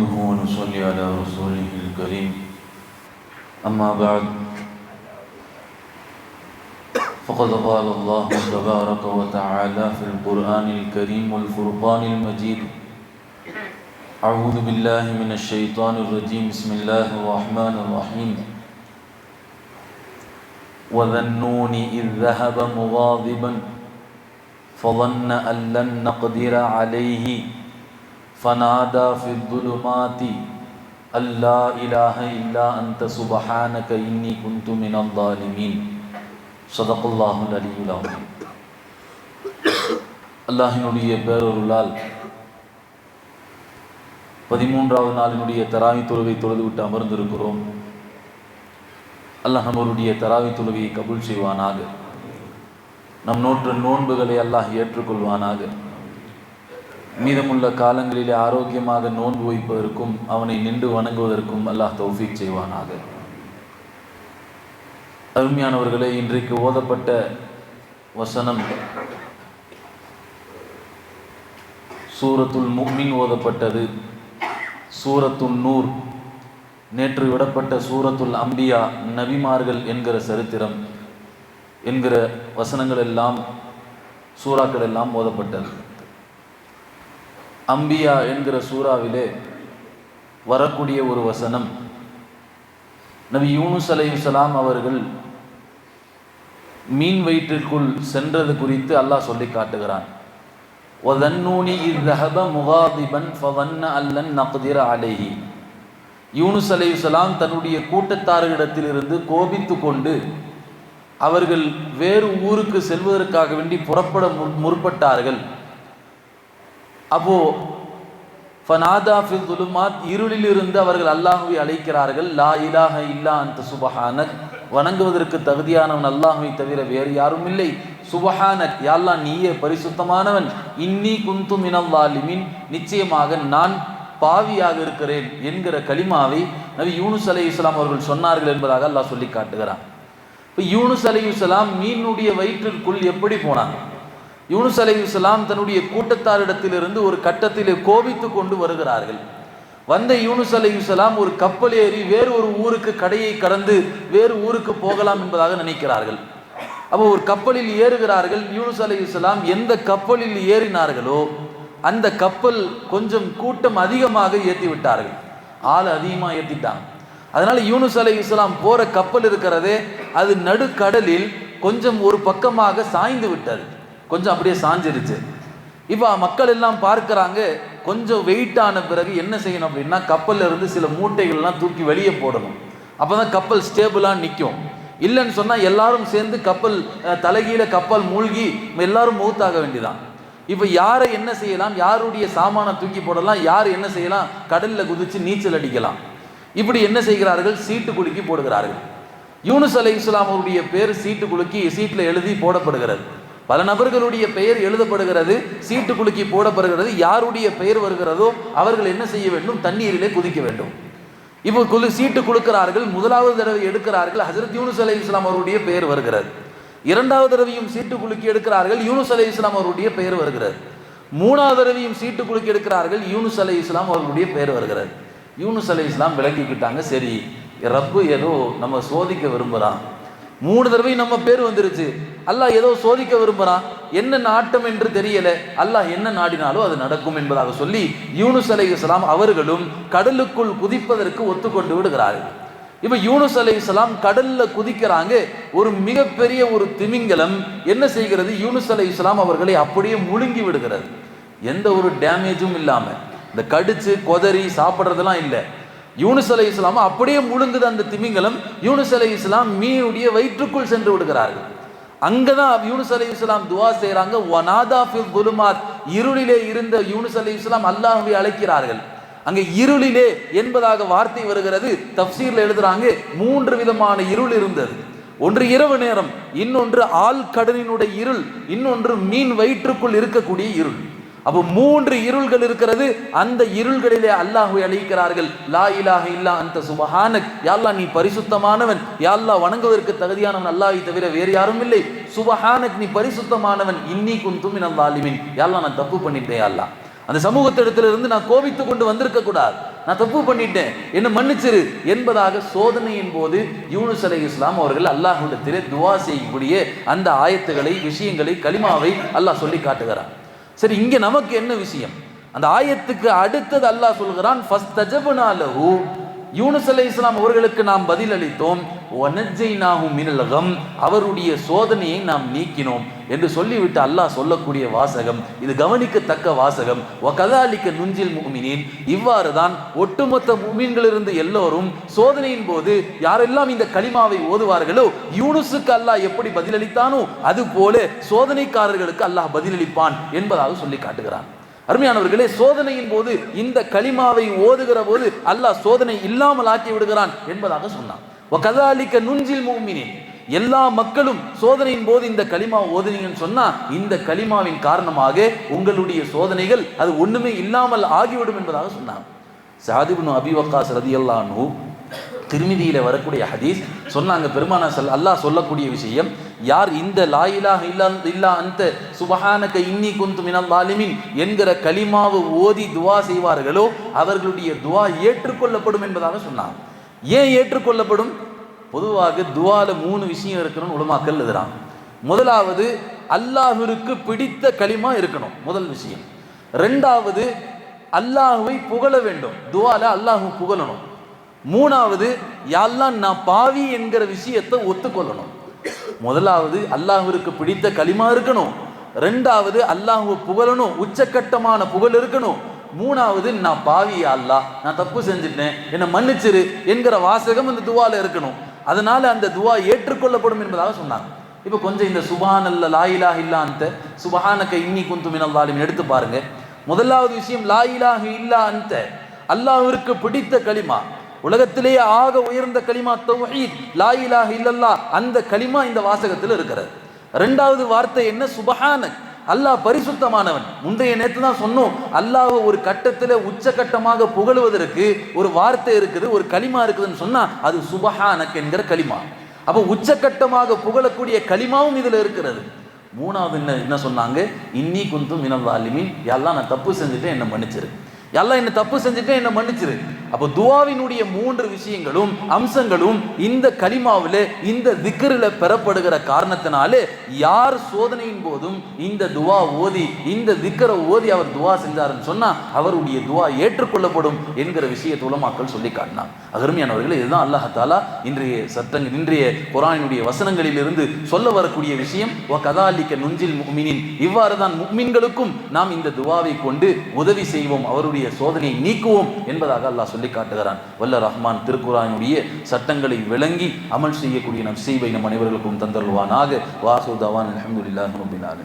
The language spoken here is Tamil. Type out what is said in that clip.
نحمده ونصلي على رسوله الكريم. أما بعد فقد قال الله تبارك وتعالى في القرآن الكريم والفرقان المجيد أعوذ بالله من الشيطان الرجيم. بسم الله الرحمن الرحيم. وذا النون إذ ذهب مغاضبا فظن أن لن نقدر عليه. فنادى في الظلمات أن لا إله إلا أنت سبحانك إني كنت من الظالمين صدق الله العلي العظيم அல்லாஹினுடைய பேரொருளால் பதிமூன்றாவது நாளினுடைய தராவி தொழுவை தொழுது விட்டு அமர்ந்திருக்கிறோம் அல்லாஹ் நம்மளுடைய தராவி தொழுவையை கபூல் செய்வானாக நம் நோற்ற நோன்புகளை அல்லாஹ் ஏற்றுக்கொள்வானாக மீதமுள்ள காலங்களிலே ஆரோக்கியமாக நோன்பு வைப்பதற்கும் அவனை நின்று வணங்குவதற்கும் அல்லாஹ் தௌஃபீக் செய்வானாக. அருமையானவர்களே இன்றைக்கு ஓதப்பட்ட வசனம் சூரத்துல் முக்மின் ஓதப்பட்டது. சூரத்துல் நூர். நேற்று விடப்பட்ட சூரத்துல் அம்பியா நபிமார்கள் என்கிற சரித்திரம் என்கிற வசனங்கள் எல்லாம் சூறாக்கள் எல்லாம் ஓதப்பட்டது. அம்பியா என்கிற சூறாவிலே வரக்கூடிய ஒரு வசனம். நபி யூனுஸ் அலையுசலாம் அவர்கள் மீன் வயிற்றிற்குள் சென்றது குறித்து அல்லாஹ் சொல்லி காட்டுகிறான். ஒதன்னூனி இத்தஹப முகாதிபன் ஃபவன்ன அல்லன் நக்திர அலைஹி. யூனுஸ் அலையுசலாம் தன்னுடைய கூட்டத்தார்களிடத்திலிருந்து கோபித்து கொண்டு அவர்கள் வேறு ஊருக்கு செல்வதற்காக வேண்டி புறப்பட முற்பட்டார்கள். அப்போ ஃபனாதா ஃபில் துலுமாத் இருளிலிருந்து அவர்கள் அல்லாஹுவை அழைக்கிறார்கள். லா இலாக இல்லா அந்த சுபஹானக் வணங்குவதற்கு தகுதியானவன் அல்லாஹுவை தவிர வேறு யாரும் இல்லை. சுபஹானக் யாழ்லா நீயே பரிசுத்தமானவன். இன்னி குந்து மினல்லாலிமின் நிச்சயமாக நான் பாவியாக இருக்கிறேன் என்கிற களிமாவை நபி யூனுஸ் அலி இஸ்லாம் அவர்கள் சொன்னார்கள் என்பதாக அல்லாஹ் சொல்லி காட்டுகிறான். இப்போ யூனுஸ் அலி இஸ்லாம் மீனுடைய வயிற்றிற்குள் எப்படி போனாங்க யூனுஸ் அலை இஸ்லாம் தன்னுடைய கூட்டத்தாரிடத்திலிருந்து ஒரு கட்டத்திலே கோபித்து கொண்டு வருகிறார்கள். வந்த யூனுஸ் அலை இஸ்லாம் ஒரு கப்பல் ஏறி வேறு ஒரு ஊருக்கு கடையை கடந்து வேறு ஊருக்கு போகலாம் என்பதாக நினைக்கிறார்கள். அப்போ ஒரு கப்பலில் ஏறுகிறார்கள். யூனுஸ் அலை இஸ்லாம் எந்த கப்பலில் ஏறினார்களோ அந்த கப்பல் கொஞ்சம் கூட்டம் அதிகமாக ஏற்றி விட்டார்கள். ஆள் அதிகமாக ஏற்றிட்டாங்க. அதனால யூனுஸ் அலை இஸ்லாம் போற கப்பல் இருக்கிறதே அது நடுக்கடலில் கொஞ்சம் ஒரு பக்கமாக சாய்ந்து விட்டது. கொஞ்சம் அப்படியே சாஞ்சிருச்சு. இப்போ மக்கள் எல்லாம் பார்க்குறாங்க கொஞ்சம் வெயிட் ஆன பிறகு என்ன செய்யணும் அப்படின்னா கப்பலில் இருந்து சில மூட்டைகள்லாம் தூக்கி வெளியே போடணும். அப்போ தான் கப்பல் ஸ்டேபிளாக நிற்கும் இல்லைன்னு சொன்னால் எல்லாரும் சேர்ந்து கப்பல் தலைகீழ கப்பல் மூழ்கி எல்லாரும் மௌத்தாக வேண்டியதான் இப்போ யாரை என்ன செய்யலாம்? யாருடைய சாமானை தூக்கி போடலாம்? யார் என்ன செய்யலாம்? கடலில் குதித்து நீச்சல் அடிக்கலாம். இப்படி என்ன செய்கிறார்கள்? சீட்டு குலுக்கி போடுகிறார்கள். யூனுஸ் அலை இஸ்லாம் அவருடைய பேர் சீட்டு குலுக்கி சீட்டில் எழுதி போடப்படுகிறது. பல நபர்களுடைய பெயர் எழுதப்படுகிறது சீட்டு குலுக்கி போடப்படுகிறது யாருடைய பெயர் வருகிறதோ அவர்கள் என்ன செய்ய வேண்டும்? தண்ணீரிலே குதிக்க வேண்டும். இப்போ குழு சீட்டு கொடுக்கிறார்கள் முதலாவது தடவை எடுக்கிறார்கள் ஹசரத் யூனுஸ் அலை இஸ்லாம் அவருடைய பெயர் வருகிறது. இரண்டாவது தடவையும் சீட்டு குலுக்கி எடுக்கிறார்கள் யூனுஸ் அலி இஸ்லாம் அவருடைய பெயர் வருகிறது. மூணாவது தடவையும் சீட்டு குலுக்கி எடுக்கிறார்கள் யூனுஸ் அலை இஸ்லாம் அவர்களுடைய பெயர் வருகிறது. யூனுஸ் அலை இஸ்லாம் விளங்கிக்கிட்டாங்க சரி ரப்பு ஏதோ நம்ம சோதிக்க விரும்புகிறான் மூணு தடவை நம்ம பேர் வந்துருச்சு. அல்லாஹ் ஏதோ சோதிக்க விரும்புகிறான் என்ன நாட்டம் என்று தெரியல. அல்லாஹ் என்ன நாடினாலோ அது நடக்கும் என்பதாக சொல்லி யூனுஸ் அலை இஸ்லாம் அவர்களும் கடலுக்குள் குதிப்பதற்கு ஒத்துக்கொண்டு விடுகிறார்கள். இப்போ யூனுஸ் அலை இஸ்லாம் கடலில் குதிக்கிறாங்க. ஒரு மிகப்பெரிய ஒரு திமிங்கலம் என்ன செய்கிறது? யூனுஸ் அலை இஸ்லாம் அவர்களை அப்படியே முழுங்கி விடுகிறது. எந்த ஒரு டேமேஜும் இல்லாமல் இந்த கடிச்சு கொதறி சாப்பிட்றதெல்லாம் இல்லை. யூனுஸ் அலை இஸ்லாம் அப்படியே முழுங்குது அந்த திமிங்கலம். யூனுஸ் அலை இஸ்லாம் மீனுடைய வயிற்றுக்குள் சென்று விடுகிறார்கள். அங்கதான் யூனுஸ் அலி இஸ்லாம் துவா செய்கிறாங்க வனாதா ஃபில் குலுமாத் இருளிலே இருந்த யூனுஸ் அலி இஸ்லாம் அல்லாஹுவை அழைக்கிறார்கள். அங்கே இருளிலே என்பதாக வார்த்தை வருகிறது. தப்சீர்ல எழுதுறாங்க மூன்று விதமான இருள் இருந்தது. ஒன்று இரவு நேரம் இன்னொன்று ஆள் கடலினுடைய இருள் இன்னொன்று மீன் வயிற்றுக்குள் இருக்கக்கூடிய இருள். அப்போ மூன்று இருள்கள் இருக்கிறது. அந்த இருள்களிலே அல்லாஹுவை அழைக்கிறார்கள். லா இலாக இல்லா அந்த சுபஹானக். யாழ்லா நீ பரிசுத்தமானவன். யாழ்லா வணங்குவதற்கு தகுதியானவன் அல்லாஹை தவிர வேறு யாரும் இல்லை. சுபஹானக் நீ பரிசுத்தமானவன். இன்னி குந்தும் இனம் லாலிமின் யாழ்லா நான் தப்பு பண்ணிட்டேன் யாழ்லா அந்த சமூகத்திடத்திலிருந்து நான் கோபித்து கொண்டு வந்திருக்க கூடாது. நான் தப்பு பண்ணிட்டேன். என்ன மன்னிச்சிரு. என்பதாக சோதனையின் போது யூனுஸ் அலை இஸ்லாம் அவர்கள் அல்லாஹுடத்திலே துவா செய்யக்கூடிய அந்த ஆயத்துகளை விஷயங்களை கலிமாவை அல்லாஹ் சொல்லி காட்டுகிறான் சரி இங்க நமக்கு என்ன விஷயம்? அந்த ஆயத்துக்கு அடுத்தது அல்லாஹ் சொல்கிறான் ஃபஸ்ட் தஜபுனாலஹூ யூனுஸ் அலை இஸ்லாம் அவர்களுக்கு நாம் பதில் அளித்தோம் மினலகம் அவருடைய சோதனையை நாம் நீக்கினோம் என்று சொல்லிவிட்டு அல்லாஹ் சொல்லக்கூடிய வாசகம் இது கவனிக்கத்தக்க வாசகம். ஒ கதாலிக்க நுஞ்சில் முமினின் இவ்வாறு தான் ஒட்டுமொத்த முமீன்களிலிருந்து எல்லோரும் சோதனையின் போது யாரெல்லாம் இந்த களிமாவை ஓதுவார்களோ யூனுஸுக்கு அல்லாஹ் எப்படி பதிலளித்தானோ அது போல சோதனைக்காரர்களுக்கு அல்லாஹ் பதிலளிப்பான் என்பதாக சொல்லி காட்டுகிறான். அருமையானவர்களே சோதனையின் போது இந்த களிமாவை ஓதுகிற போது அல்லாஹ் சோதனை இல்லாமல் ஆக்கி விடுகிறான் என்பதாக சொன்னான். கதாலிக்க நுஞ்சில் மூமினின் எல்லா மக்களும் சோதனையின் போது இந்த களிமா ஓதுனீங்கன்னு சொன்னா இந்த களிமாவின் காரணமாக உங்களுடைய சோதனைகள் அது ஒண்ணுமே இல்லாமல் ஆகிவிடும் என்பதாக சொன்னான். சாதிபுனு அபிவக்காஸ் ரதியல்லானு திருமிதியில் வரக்கூடிய ஹதீஸ் சொன்னாங்க. பெருமானா சொல் அல்லாஹ் சொல்லக்கூடிய விஷயம் யார் இந்த லாயிலாக இல்லா இல்லா அந்த சுபஹானக இன்னி குந்து மினல் லாலிமின் என்கிற கலிமாவு ஓதி துவா செய்வார்களோ அவர்களுடைய துவா ஏற்றுக்கொள்ளப்படும் என்பதாக சொன்னாங்க. ஏன் ஏற்றுக்கொள்ளப்படும்? பொதுவாக துவால மூணு விஷயம் இருக்கணும்னு உலமாக்கல் எழுதுறாங்க. முதலாவது அல்லாஹிற்கு பிடித்த களிமா இருக்கணும் முதல் விஷயம். ரெண்டாவது அல்லாஹுவை புகழ வேண்டும். துவால அல்லாஹு புகழணும். மூணாவது யாரெல்லாம் நான் பாவி என்கிற விஷயத்தை ஒத்துக்கொள்ளணும். முதலாவது அல்லாஹிற்கு பிடித்த களிமா இருக்கணும். ரெண்டாவது அல்லாஹுவை புகழணும். உச்சக்கட்டமான புகழ் இருக்கணும். மூணாவது நான் பாவி அல்லாஹ் நான் தப்பு செஞ்சுட்டேன். என்னை மன்னிச்சிரு என்கிற வாசகம் அந்த துவால இருக்கணும். அதனால அந்த துவா ஏற்றுக்கொள்ளப்படும் என்பதாக சொன்னாங்க. இப்போ கொஞ்சம் இந்த சுபான் அல்ல லாயிலா இல்லா அந்த சுபஹானக்க இன்னி குந்து மினல் எடுத்து பாருங்க. முதலாவது விஷயம் லாயிலாக இல்லா அந்த அல்லாஹிற்கு பிடித்த களிமா. உலகத்திலேயே ஆக உயர்ந்த களிமா தௌஹீத் லா இலாஹ இல்லல்லா அந்த களிமா இந்த வாசகத்தில் இருக்கிறது. ரெண்டாவது வார்த்தை என்ன? சுபஹானக். அல்லாஹ் பரிசுத்தமானவன். முந்தைய நேற்று தான் சொன்னோம் அல்லாஹ் ஒரு கட்டத்தில் உச்சகட்டமாக புகழுவதற்கு ஒரு வார்த்தை இருக்குது ஒரு களிமா இருக்குதுன்னு சொன்னால் அது சுபஹானக் என்கிற களிமா. அப்போ உச்சகட்டமாக புகழக்கூடிய களிமாவும் இதில் இருக்கிறது. மூணாவது என்ன என்ன சொன்னாங்க? இன்னி குந்தும் இனம் வாலிமின் எல்லாம் நான் தப்பு செஞ்சுட்டேன் என்ன மன்னிச்சிரு. எல்லாம் என்ன தப்பு செஞ்சுட்டேன் என்ன மன்னிச்சிரு. அப்போ துவாவினுடைய மூன்று விஷயங்களும் அம்சங்களும் இந்த களிமாவில் இந்த திக்கரில் பெறப்படுகிற காரணத்தினாலே யார் சோதனையின் போதும் இந்த துவா ஓதி இந்த திக்கரை ஓதி அவர் துவா செஞ்சாருன்னு சொன்னா அவருடைய துவா ஏற்றுக்கொள்ளப்படும் என்கிற விஷயத்தை உலமாக்கள் சொல்லி காட்டினார் அருமையானவர்களே இதுதான் அல்லாஹாலா இன்றைய சட்டங்கள் இன்றைய குரானினுடைய வசனங்களிலிருந்து சொல்ல வரக்கூடிய விஷயம். ஓ கதாலிக்க நுஞ்சில் முக்மினின். இவ்வாறு தான் முக்மின்களுக்கும் நாம் இந்த துவாவை கொண்டு உதவி செய்வோம் அவருடைய சோதனையை நீக்குவோம் என்பதாக அல்லாஹ் சொல்லி காட்டுகிறான் வல்ல ரஹ்மான் திருக்குறானுடைய சட்டங்களை விளங்கி அமல் செய்யக்கூடிய நம் செய்வை நம் அனைவர்களுக்கும் தந்தருவானாக வாசு தவான் அலமதுல்லாஹ்